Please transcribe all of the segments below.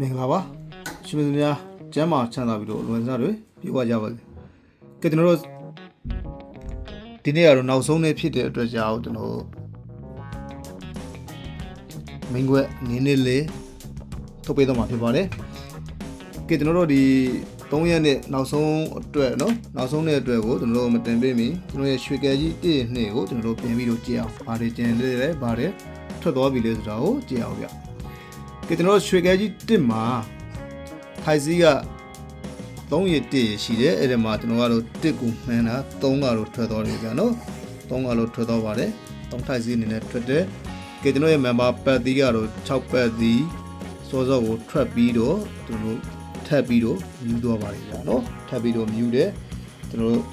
မင်္ဂလာပါရှင်မင်းများကျမ်းမာချမ်းသာပြီးတော့လွန်စားတွေပြေဝကြပါစေကဲကျွန်တော်တို့ဒီနေ့ကတော့နောက်ဆုံးနေ့ဖြစ်တဲ့အတွက်ကြောင့်ကျွန်တော်မင်းကွက်နင်းနေလေးထုတ်ပေးတော့မှာဖြစ်ပါတယ်ကဲကျွန်တော်တို့ဒီ3ရက်နေ့နောက်ဆုံးအတွက်เนาะနောက်ဆုံးနေ့အတွက်ကိုကျွန်တော်တို့မတင်ပေးမီကျွန်တော်ရဲ့ရွှေကဲကြီးတည့်နှစ်ကိုကျွန်တော်တို့ပြင်ပြီးတော့ကြည့်အောင်ဗားတွေကျန်နေတယ်ဗားတွေထွက်သွားပြီလေဆိုတာကိုကြည့်အောင်ဗျ ကဲကျွန်တော်တို့ရွှေကဲကြီးတစ်မှာထိုင်စီက3ရက်တည့်ရှိတယ်အဲ့ဒီမှာကျွန်တော်ကတော့တစ်ကိုမှန်းတာ3ကတော့ထွက်သွားတယ်ဗျာနော်3ကတော့ထွက်သွားပါတယ်3ထိုင်စီအနေနဲ့ထွက်တယ်ကဲကျွန်တော်ရဲ့ member ပတ်သီးကတော့6ပတ်သီးစောစောကိုထွက်ပြီးတော့ကျွန်တော်တို့ထပ်ပြီးတော့မြူးသွားပါတယ်ဗျာနော်ထပ်ပြီးတော့မြူးတယ်ကျွန်တော်တို့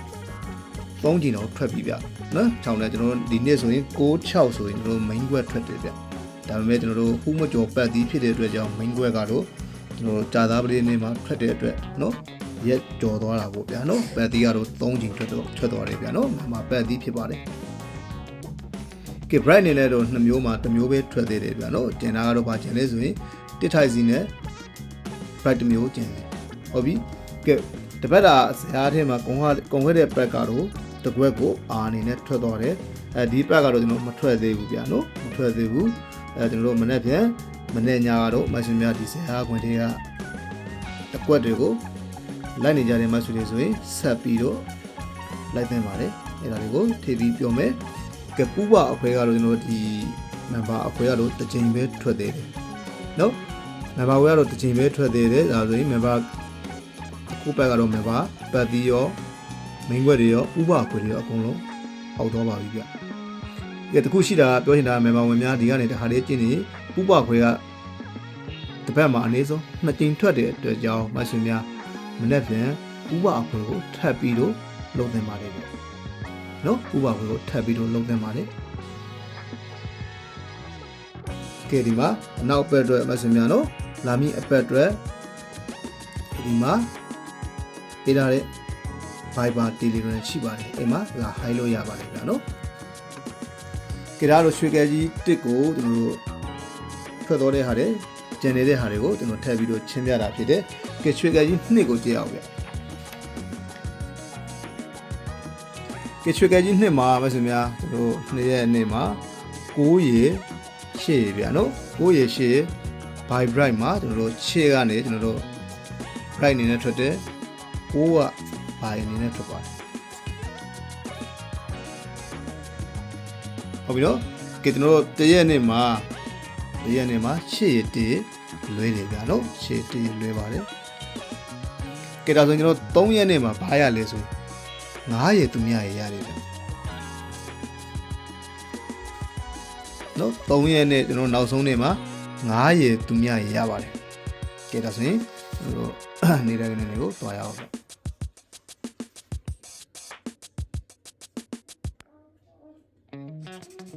သုံးကျင်တော့ထွက်ပြီဗျနော်ချောင်းတယ်ကျွန်တော်တို့ဒီနေ့ဆိုရင်6 6ဆိုရင်ကျွန်တော်တို့ main ကွက်ထွက်တယ်ဗျ ဒါပေမဲ့ကျွန်တော်တို့ဟူးမကျော်ပတ်သီးဖြစ်တဲ့အတွက်ကြောင့် main ကွက်ကတော့ကျွန်တော်တို့ကြာသားပလေးနေမှာထွက်တဲ့အတွက်နော်ရက်ကြော်သွားတာပေါ့ဗျာနော်ပတ်သီးကတော့3ကျင်ထွက်တော့ထွက်သွားတယ်ဗျာနော်မှာပတ်သီးဖြစ်ပါတယ်ကဲ bright နေလဲတော့နှစ်မျိုးမှာတစ်မျိုးပဲထွက်သေးတယ်ဗျာနော်ကျန်တာကတော့ဗာကျန်လဲဆိုရင်တစ်ထိုင်စီနဲ့ bright တစ်မျိုးကျန်တယ်ဟုတ်ပြီကဲတပတ်တာဇာတ်ထဲမှာကုံဟာကုံခဲ့တဲ့ pack ကတော့တကွက်ကိုအာအနေနဲ့ထွက်သွားတယ်အဲဒီ pack ကတော့ကျွန်တော်မထွက်သေးဘူးဗျာနော်မထွက်သေးဘူး အဲကျွန်တော်တို့မနေ့ပြန်မနေ့ညကတော့မဆွေများဒီဇာတ်ခွင်တွေကတကွက်တွေကိုလိုက်နေကြတဲ့မဆွေတွေဆိုရင်ဆက်ပြီးတော့လိုက်သင့်ပါတယ်အဲ့ဒါတွေကိုထေပြီးပြောမယ်ကပူပါအခွဲကတော့ကျွန်တော်ဒီ member အခွဲကတော့တစ်ချိန်ပဲထွက်သေးတယ်နော် member ဝဲကတော့တစ်ချိန်ပဲထွက်သေးတယ်ဒါဆိုရင် member အခုဘက်ကတော့ member ပတ်ပြီးရော main ခွက်တွေရောဥပခွက်တွေရောအကုန်လုံးအောက်တော့ပါပြီဗျ။ ဒီတခုရှိတာပြောချင်တာ member ဝင်များဒီကနေတခါလေးကျင်းနေဥပခွဲကတစ်ပတ်မှာအနည်းဆုံးနှစ်ကြိမ်ထွက်တဲ့အတွက်ကြောင့်မဆွေများမနေ့ပြန်ဥပအခွဲကိုထပ်ပြီးတော့လုပ်သင်ပါတယ်ဗျ။နော်ဥပခွဲကိုထပ်ပြီးတော့လုပ်သင်ပါတယ်။ကဲဒီမှာအနောက်ဘက်အတွက်မဆွေများနော်လာမီအပတ်အတွက်ဒီမှာပေးထားတဲ့ Viber Telegram ရှိပါတယ်အဲ့မှာလာ high လို့ရပါတယ်ဗျာနော် ကြဒါလို့ရွှေကဲကြီးတစ်ကိုကျွန်တော်တို့ထွက်တော်တဲ့ဟာတွေကျန်နေတဲ့ဟာတွေကိုကျွန်တော်ထည့်ပြီးတော့ချင်းပြတာဖြစ်တယ်ကဲရွှေကဲကြီးနှစ်ကိုကြည့်အောင်ဗျကဲရွှေကဲကြီးနှစ်မှာမဆိုများကျွန်တော်နှစ်ရဲ့နေ့မှာ9ရေ8ရေဗျာနော်9ရေ8ရေ by bright မှာကျွန်တော်တို့ခြေကနေကျွန်တော်တို့ bright အနေနဲ့ထွက်တယ်6က by အနေနဲ့ထွက်ပါတယ် ဟုတ်ပြီနော်ကဲကျွန်တော်တို့တရက်နေ့မှာတရက်နေ့မှာခြေရတေးလွဲတယ်ဗျာနော်ခြေတေးလွဲပါတယ်ကဲဒါဆိုရင်ကျွန်တော်3ရက်နေ့မှာဘာရလဲဆိုရင်9ရက်သူမြရရရတယ်ဗျနော်3ရက်နေ့ကျွန်တော်နောက်ဆုံးနေ့မှာ9ရေသူမြရေရပါတယ်ကဲဒါဆိုရင်တို့နေတဲ့ကနေကိုတွားရအောင် ထီ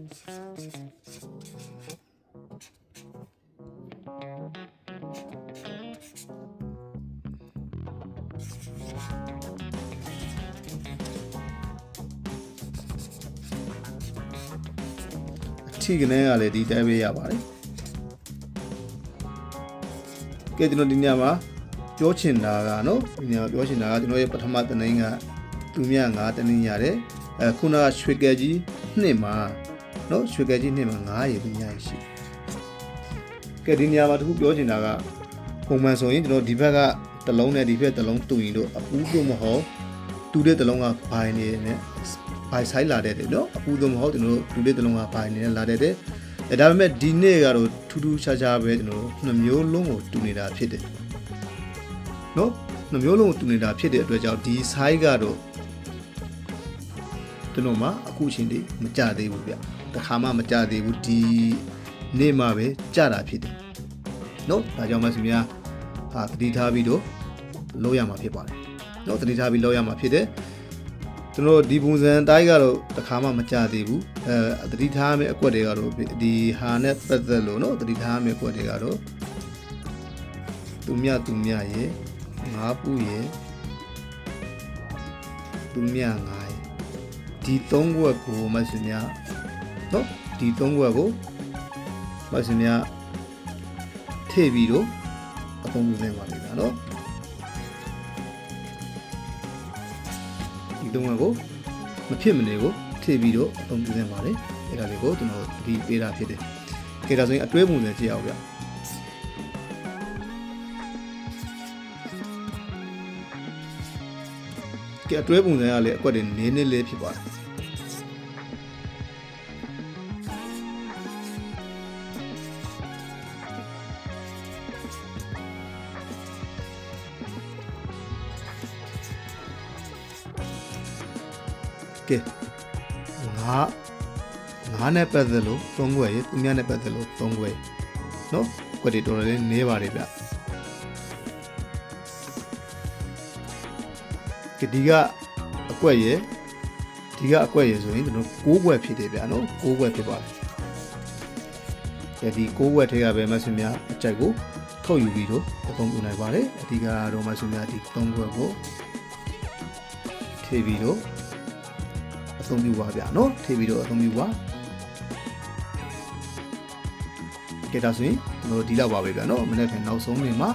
ကနေကလည်းဒီတိုင်းပဲရပါတယ်ကဲကျွန်တော်ဒီညမှာပြောချင်တာကနော်ဒီညမှာပြောချင်တာကကျွန်တော်ရဲ့ပထမတနင်္ဂသူမြငါတနင်္ရတဲ့အဲခုနကရွှေကဲကြီးနှစ်မှာ နော်ရွှေကဲကြီးနှစ်မှာ9ရေသူမြရရှိကဲဒီညမှာတခုပြောချင်တာကပုံမှန်ဆိုရင်ကျွန်တော်ဒီဘက်ကတလုံးနဲ့ဒီဘက်တလုံးတူရင်တော့အပူးလို့မဟုတ်တူတဲ့တလုံးကဘိုင်နေနဲ့ဘိုင်ဆိုင်လာတဲ့တယ်နော်အပူးလို့မဟုတ်ကျွန်တော်တို့တူတဲ့တလုံးကဘိုင်နေနဲ့လာတဲ့တယ်အဲဒါပေမဲ့ဒီနေ့ကတော့ထူးထူးခြားခြားပဲကျွန်တော်တို့နှစ်မျိုးလုံးကိုတူနေတာဖြစ်တယ်နော်နှစ်မျိုးလုံးကိုတူနေတာဖြစ်တဲ့အတွက်ကြောင့်ဒီ size ကတော့ကျွန်တော်မှအခုအချိန်ထိမကြသေးဘူးဗျ တခါမှမကြသေးဘူးဒီနေ့မှပဲကြတာဖြစ်တယ်နော်ဒါကြောင့်မဆိုများဟာတတိထားပြီးတော့လောက်ရမှာဖြစ်ပါတယ်နော်တတိထားပြီးလောက်ရမှာဖြစ်တယ်ကျွန်တော်ဒီပုံစံတိုင်းကတော့တခါမှမကြသေးဘူးအဲတတိထားမယ့်အကွက်တွေကတော့ဒီဟာနဲ့ပတ်သက်လို့နော်တတိထားမယ့်အကွက်တွေကတော့သူမြသူမြရေငါးပူရေသူမြငါးရေဒီသုံးခွက်ကိုမဆင်များ နော်ဒီသုံးခွက်ကိုမဆင်များထည့်ပြီးတော့အသုံးပြုနိုင်ပါလိမ့်မယ်နော်ဒီတုံးကိုမဖြစ်မနေကိုထည့်ပြီးတော့အသုံးပြုနိုင်ပါလေအဲ့ဒါလေးကိုကျွန်တော်ဒီပေးတာဖြစ်တယ်ကဲဒါဆိုရင်အတွဲပုံစံကြည့်အောင်ဗျကဲအတွဲပုံစံကလည်းအကွက်တွေနင်းနေလေးဖြစ်ပါတယ် ကဲငါငါနဲ့ပတ်သက်လို့သုံးခွဲရေသူများနဲ့ပတ်သက်လို့သုံးခွဲနော်ကွက်တွေတော်တော်လေးနေပါတယ်ဗျကဲဒီကအကွက်ရေဒီကအကွက်ရေဆိုရင်ကျွန်တော်6ခွက်ဖြစ်တယ်ဗျာနော်6ခွက်ဖြစ်ပါတယ်ကဲဒီ6ခွက်ထဲကပဲမဆွေများအကြိုက်ကိုထုတ်ယူပြီးတော့အသုံးပြုနိုင်ပါတယ်အဓိကတော့မဆွေများဒီ3ခွက်ကိုထည့်ပြီးတော့အ သုံးပြုပါဗျာနော်ထည့်ပြီးတော့အသုံးပြုပါကဲဒါဆိုရင်ကျွန်တော်တို့ဒီလောက်ပါပဲဗျာနော်မနေ့ကနောက်ဆုံးနေ့မှာ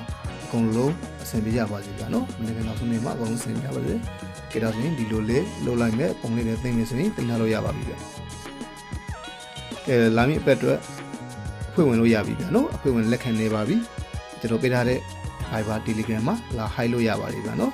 အကုန်လုံးအဆင်ပြေကြပါစေဗျာနော်မနေ့ကနောက်ဆုံးနေ့မှာအကုန်လုံးအဆင်ပြေကြပါစေကဲဒါဆိုရင်ဒီလိုလေးလှုပ်လိုက်မယ်ပုံလေးနဲ့သိနေဆိုရင်တင်ထားလို့ရပါပြီဗျာကဲလာမည့်အပတ်အတွက်အဖွဲ့ဝင်လို့ရပြီဗျာနော်အဖွဲ့ဝင်လက်ခံနေပါပြီကျွန်တော်ပေးထားတဲ့ Viber Telegram မှာလာ hide လို့ရပါတယ်ဗျာနော်